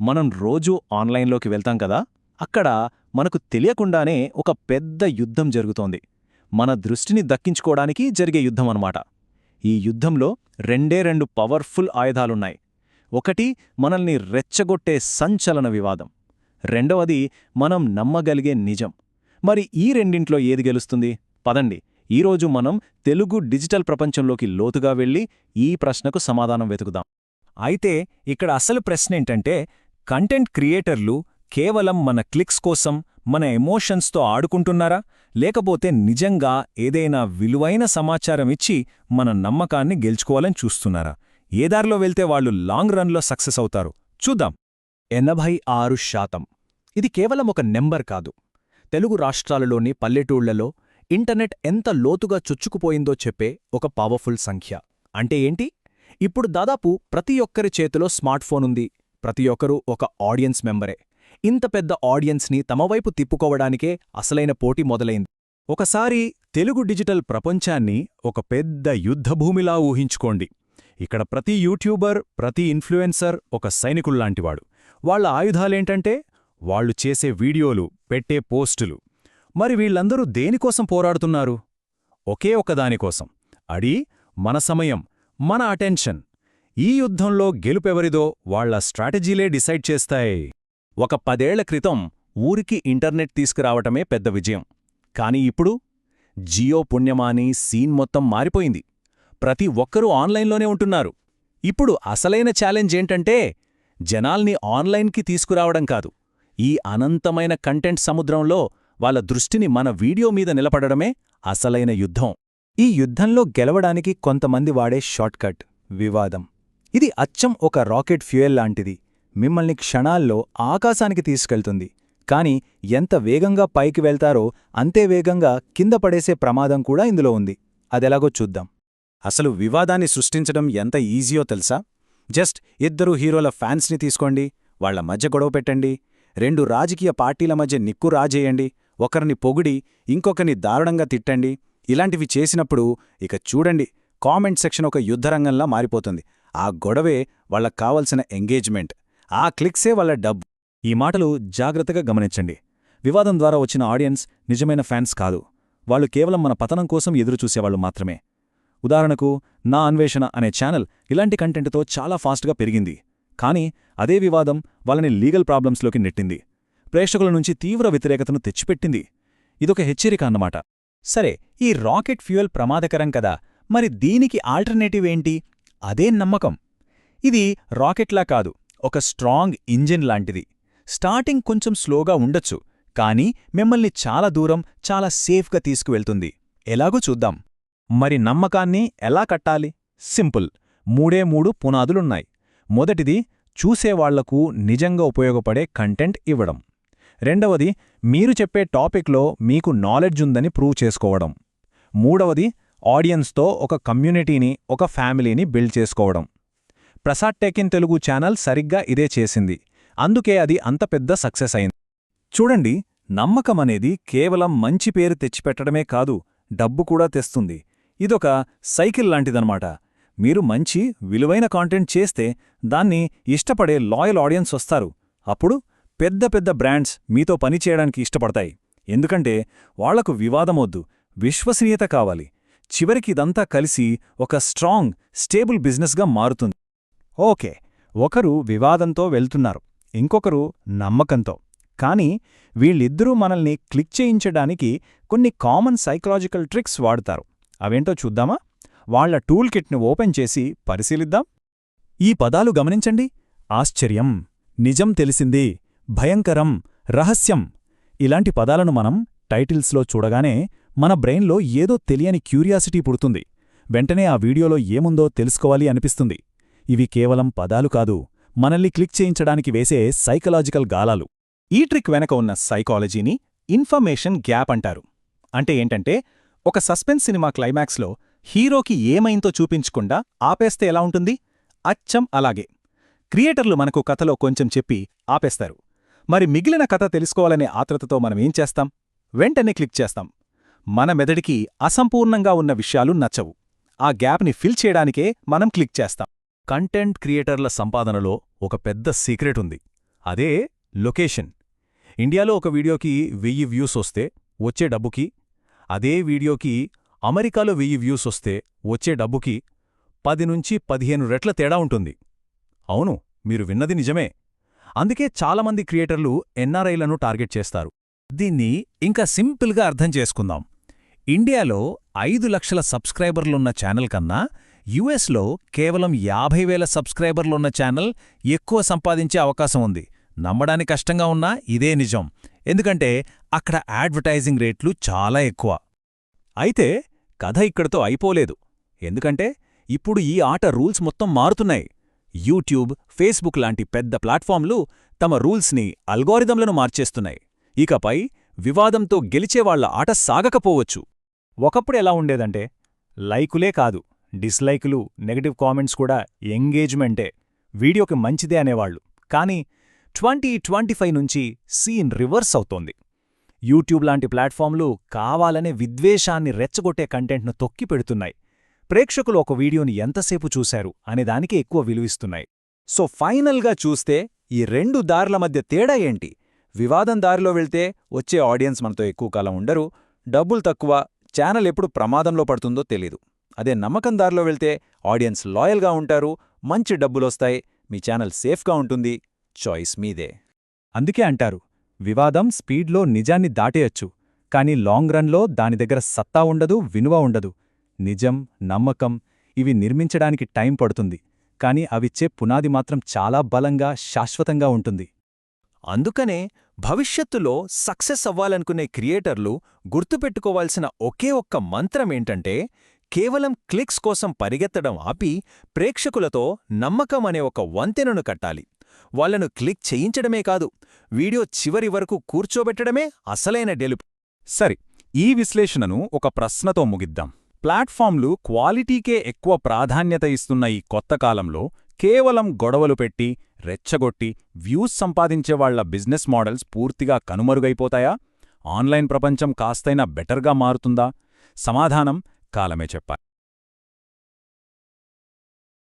మనం రోజూ ఆన్లైన్లోకి వెళ్తాం కదా అక్కడ మనకు తెలియకుండానే ఒక పెద్ద యుద్ధం జరుగుతోంది. మన దృష్టిని దక్కించుకోవడానికి జరిగే యుద్ధం అన్నమాట. ఈ యుద్ధంలో రెండే రెండు పవర్ఫుల్ ఆయుధాలున్నాయి. ఒకటి మనల్ని రెచ్చగొట్టే సంచలన వివాదం. రెండవది మనం నమ్మగలిగే నిజం. మరి ఈ రెండింట్లో ఏది గెలుస్తుంది? పదండి ఈరోజు మనం తెలుగు డిజిటల్ ప్రపంచంలోకి లోతుగా వెళ్ళి ఈ ప్రశ్నకు సమాధానం వెతుకుదాం. అయితే ఇక్కడ అసలు ప్రశ్నేంటంటే కంటెంట్ క్రియేటర్లు కేవలం మన క్లిక్స్ కోసం మన ఎమోషన్స్తో ఆడుకుంటున్నారా? లేకపోతే నిజంగా ఏదైనా విలువైన సమాచారం ఇచ్చి మన నమ్మకాన్ని గెలుచుకోవాలని చూస్తున్నారా? ఏ దారిలో వెళ్తే వాళ్ళు లాంగ్ రన్లో సక్సెస్ అవుతారు? చూద్దాం. ఎనభై ఆరు శాతం. ఇది కేవలం ఒక నెంబర్ కాదు. తెలుగు రాష్ట్రాలలోని పల్లెటూళ్ళలో ఇంటర్నెట్ ఎంత లోతుగా చొచ్చుకుపోయిందో చెప్పే ఒక పవర్ఫుల్ సంఖ్య. అంటే ఏంటి? ఇప్పుడు దాదాపు ప్రతి ఒక్కరి చేతిలో స్మార్ట్ఫోనుంది. ఉంది ప్రతి ఒక్కరూ ఒక ఆడియన్స్ మెంబరే. ఇంత పెద్ద ఆడియన్స్ని తమ వైపు తిప్పుకోవడానికే అసలైన పోటీ మొదలైంది. ఒకసారి తెలుగు డిజిటల్ ప్రపంచాన్ని ఒక పెద్ద యుద్ధభూమిలా ఊహించుకోండి. ఇక్కడ ప్రతి యూట్యూబర్ ప్రతి ఇన్ఫ్లుయెన్సర్ ఒక సైనికుల్లాంటివాడు వాళ్ళ ఆయుధాలేంటంటే వాళ్ళు చేసే వీడియోలు పెట్టే పోస్టులు. మరి వీళ్ళందరూ దేనికోసం పోరాడుతున్నారు? ఒకే ఒకదానికోసం అడి మన సమయం మన అటెన్షన్. ఈ యుద్ధంలో గెలుపెవరిదో వాళ్ళ స్ట్రాటజీలే డిసైడ్ చేస్తాయి. ఒక పదేళ్ళ క్రితం ఊరికి ఇంటర్నెట్ తీసుకురావటమే పెద్ద విజయం. కాని ఇప్పుడు జియో పుణ్యమాని సీన్ మొత్తం మారిపోయింది. ప్రతి ఒక్కరూ ఆన్లైన్లోనే ఉంటున్నారు. ఇప్పుడు అసలైన ఛాలెంజ్ ఏంటంటే జనాల్ని ఆన్లైన్కి తీసుకురావడం కాదు. ఈ అనంతమైన కంటెంట్ సముద్రంలో వాళ్ళ దృష్టిని మన వీడియో మీద నిలపడమే అసలైన యుద్ధం. ఈ యుద్ధంలో గెలవడానికి కొంతమంది వాడే షార్ట్కట్ వివాదం. ఇది అచ్చం ఒక రాకెట్ ఫ్యూయల్ లాంటిది. మిమ్మల్ని క్షణాల్లో ఆకాశానికి తీసుకెళ్తుంది. కాని ఎంత వేగంగా పైకి వెళ్తారో అంతే వేగంగా కింద పడేసే ప్రమాదం కూడా ఇందులో ఉంది. అదెలాగో చూద్దాం. అసలు వివాదాన్ని సృష్టించడం ఎంత ఈజీయో తెలుసా? జస్ట్ ఇద్దరు హీరోల ఫ్యాన్స్ని తీసుకోండి వాళ్ళ మధ్య గొడవ పెట్టండి రెండు రాజకీయ పార్టీల మధ్య నిక్కు రాజేయండి ఒకరిని పొగిడి ఇంకొకరిని దారుణంగా తిట్టండి. ఇలాంటివి చేసినప్పుడు ఇక చూడండి కామెంట్ సెక్షన్ ఒక యుద్ధరంగంలా మారిపోతుంది. ఆ గొడవే వాళ్ళకు కావలసిన ఎంగేజ్మెంట్. ఆ క్లిక్సే వాళ్ళ డబ్ ఈ మాటలు జాగ్రత్తగా గమనించండి. వివాదం ద్వారా వచ్చిన ఆడియన్స్ నిజమైన ఫ్యాన్స్ కాదు. వాళ్ళు కేవలం మన పతనం కోసం ఎదురుచూసేవాళ్ళు మాత్రమే. ఉదాహరణకు నా అన్వేషణ అనే ఛానల్ ఇలాంటి కంటెంట్తో చాలా ఫాస్ట్గా పెరిగింది. కానీ అదే వివాదం వాళ్ళని లీగల్ ప్రాబ్లమ్స్లోకి నెట్టింది. ప్రేక్షకుల నుంచి తీవ్ర వ్యతిరేకతను తెచ్చిపెట్టింది. ఇదొక హెచ్చరిక అన్నమాట. సరే ఈ రాకెట్ ఫ్యూయల్ ప్రమాదకరం కదా! మరి దీనికి ఆల్టర్నేటివ్ ఏంటి? అదే నమ్మకం. ఇది రాకెట్లా కాదు ఒక స్ట్రాంగ్ ఇంజిన్ లాంటిది. స్టార్టింగ్ కొంచెం స్లోగా ఉండొచ్చు కానీ మిమ్మల్ని చాలా దూరం చాలా సేఫ్గా తీసుకువెళ్తుంది. ఎలాగో చూద్దాం. మరి నమ్మకాన్ని ఎలా కట్టాలి? సింపుల్. మూడే మూడు పునాదులున్నాయి. మొదటిది చూసేవాళ్ళకు నిజంగా ఉపయోగపడే కంటెంట్ ఇవ్వడం. రెండవది మీరు చెప్పే టాపిక్లో మీకు నాలెడ్జ్ ఉందని ప్రూవ్ చేసుకోవడం. మూడవది ఆడియన్స్తో ఒక కమ్యూనిటీని ఒక ఫ్యామిలీని బిల్డ్ చేసుకోవడం. ప్రసాద్ టెక్ తెలుగు ఛానల్ సరిగ్గా ఇదే చేసింది. అందుకే అది అంత పెద్ద సక్సెస్ అయింది. చూడండి నమ్మకమనేది కేవలం మంచి పేరు తెచ్చిపెట్టడమే కాదు డబ్బు కూడా తెస్తుంది. ఇదొక సైకిల్ లాంటిదనమాట మీరు మంచి విలువైన కాంటెంట్ చేస్తే దాన్ని ఇష్టపడే లాయల్ ఆడియన్స్ వస్తారు. అప్పుడు పెద్ద పెద్ద బ్రాండ్స్ మీతో పనిచేయడానికి ఇష్టపడతాయి. ఎందుకంటే వాళ్ళకు వివాదమొద్దు విశ్వసనీయత కావాలి. చివరికి ఇదంతా కలిసి ఒక స్ట్రాంగ్ స్టేబుల్ బిజినెస్గా మారుతుంది. ఓకే ఒకరు వివాదంతో వెళ్తున్నారు ఇంకొకరు నమ్మకంతో. కానీ వీళ్ళిద్దరూ మనల్ని క్లిక్ చేయించడానికి కొన్ని కామన్ సైకలాజికల్ ట్రిక్స్ వాడతారు. అవేంటో చూద్దామా? వాళ్ళ టూల్ కిట్ని ఓపెన్ చేసి పరిశీలిద్దాం. ఈ పదాలు గమనించండి. ఆశ్చర్యం నిజం తెలిసింది భయంకరం రహస్యం. ఇలాంటి పదాలను మనం టైటిల్స్లో చూడగానే మన బ్రెయిన్లో ఏదో తెలియని క్యూరియాసిటీ పుడుతుంది. వెంటనే ఆ వీడియోలో ఏముందో తెలుసుకోవాలి అనిపిస్తుంది. ఇవి కేవలం పదాలు కాదు మనల్ని క్లిక్ చేయించడానికి వేసే సైకలాజికల్ గాలాలు. ఈ ట్రిక్ వెనక ఉన్న సైకాలజీని ఇన్ఫర్మేషన్ గ్యాప్ అంటారు. అంటే ఏంటంటే ఒక సస్పెన్స్ సినిమా క్లైమాక్స్లో హీరోకి ఏమైందో చూపించకుండా ఆపేస్తే ఎలా ఉంటుంది? అచ్చం అలాగే. క్రియేటర్లు మనకు కథలో కొంచెం చెప్పి ఆపేస్తారు. మరి మిగిలిన కథ తెలుసుకోవాలనే ఆత్రతతో మనమేం చేస్తాం? వెంటనే క్లిక్ చేస్తాం. మన మెదడికి అసంపూర్ణంగా ఉన్న విషయాలు నచ్చవు. ఆ గ్యాప్ని ఫిల్ చేయడానికే మనం క్లిక్ చేస్తాం. కంటెంట్ క్రియేటర్ల సంపాదనలో ఒక పెద్ద సీక్రెట్ ఉంది. అదే లొకేషన్. ఇండియాలో ఒక వీడియోకి వెయ్యి వ్యూస్ వస్తే వచ్చే డబ్బుకి అదే వీడియోకి అమెరికాలో వెయ్యి వ్యూస్ వస్తే వచ్చే డబ్బుకి పది నుంచి పదిహేను రెట్ల తేడా ఉంటుంది. అవును మీరు విన్నది నిజమే. అందుకే చాలామంది క్రియేటర్లు ఎన్ఆర్ఐలను టార్గెట్ చేస్తారు. దీన్ని ఇంకా సింపుల్గా అర్థం చేసుకుందాం. ఇండియాలో ఐదు లక్షల సబ్స్క్రైబర్లున్న ఛానల్ కన్నా యుఎస్లో కేవలం యాభై వేల సబ్స్క్రైబర్లున్న ఛానల్ ఎక్కువ సంపాదించే అవకాశం ఉంది. నమ్మడానికి కష్టంగా ఉన్నా ఇదే నిజం. ఎందుకంటే అక్కడ అడ్వర్టైజింగ్ రేట్లు చాలా ఎక్కువ. అయితే కథ ఇక్కడితో అయిపోలేదు. ఎందుకంటే ఇప్పుడు ఈ ఆట రూల్స్ మొత్తం మారుతున్నాయి. యూట్యూబ్ ఫేస్బుక్ లాంటి పెద్ద ప్లాట్ఫామ్లు తమ రూల్స్ని అల్గోరిథంలను మార్చేస్తున్నాయి. ఇకపై వివాదంతో గెలిచేవాళ్ళ ఆట సాగకపోవచ్చు. ఒకప్పుడు ఎలా ఉండేదంటే లైకులే కాదు డిస్లైకులు నెగటివ్ కామెంట్స్ కూడా ఎంగేజ్మెంటే వీడియోకి మంచిదే అనేవాళ్ళు కానీ ట్వంటీ ట్వంటీ ఫైవ్ నుంచి సీన్ రివర్స్ అవుతోంది. యూట్యూబ్ లాంటి ప్లాట్ఫామ్లు కావాలనే విద్వేషాన్ని రెచ్చగొట్టే కంటెంట్ను తొక్కి పెడుతున్నాయి. ప్రేక్షకులు ఒక వీడియోని ఎంతసేపు చూశారు అనేదానికి ఎక్కువ విలువిస్తున్నాయి. సో ఫైనల్గా చూస్తే ఈ రెండు దారుల మధ్య తేడా ఏంటి? వివాదం దారిలో వెళ్తే వచ్చే ఆడియన్స్ మనతో ఎక్కువ కాలం ఉండరు డబ్బులు తక్కువ ఛానల్ ఎప్పుడు ప్రమాదంలో పడుతుందో తెలీదు. అదే నమ్మకం దారిలో వెళ్తే ఆడియన్స్ లాయల్గా ఉంటారు మంచి డబ్బులొస్తాయి మీ ఛానల్ సేఫ్గా ఉంటుంది చాయిస్ మీదే. అందుకే అంటారు వివాదం స్పీడ్లో నిజాన్ని దాటేయచ్చు కానీ లాంగ్ రన్లో దాని దగ్గర సత్తా ఉండదు వినువ ఉండదు. నిజం నమ్మకం ఇవి నిర్మించడానికి టైం పడుతుంది కాని అవిచ్చే పునాది మాత్రం చాలా బలంగా శాశ్వతంగా ఉంటుంది. అందుకనే భవిష్యత్తులో సక్సెస్ అవ్వాలనుకునే క్రియేటర్లు గుర్తుపెట్టుకోవాల్సిన ఒకే ఒక్క మంత్రమేంటంటే కేవలం క్లిక్స్ కోసం పరిగెత్తడం ఆపి ప్రేక్షకులతో నమ్మకం అనే ఒక వంతెనను కట్టాలి. వాళ్ళను క్లిక్ చేయించడమే కాదు వీడియో చివరి వరకు కూర్చోబెట్టడమే అసలైన డెలుపు సరి ఈ విశ్లేషణను ఒక ప్రశ్నతో ముగిద్దాం. ప్లాట్ఫామ్లు క్వాలిటీకే ఎక్కువ ప్రాధాన్యత ఇస్తున్న ఈ కొత్త కాలంలో కేవలం గొడవలు పెట్టి రెచ్చగొట్టి వ్యూస్ సంపాదించేవాళ్ళ బిజినెస్ మోడల్స్ పూర్తిగా కనుమరుగైపోతాయా? ఆన్లైన్ ప్రపంచం కాస్తైనా బెటర్గా మారుతుందా? సమాధానం కాలమే చెప్పాలి.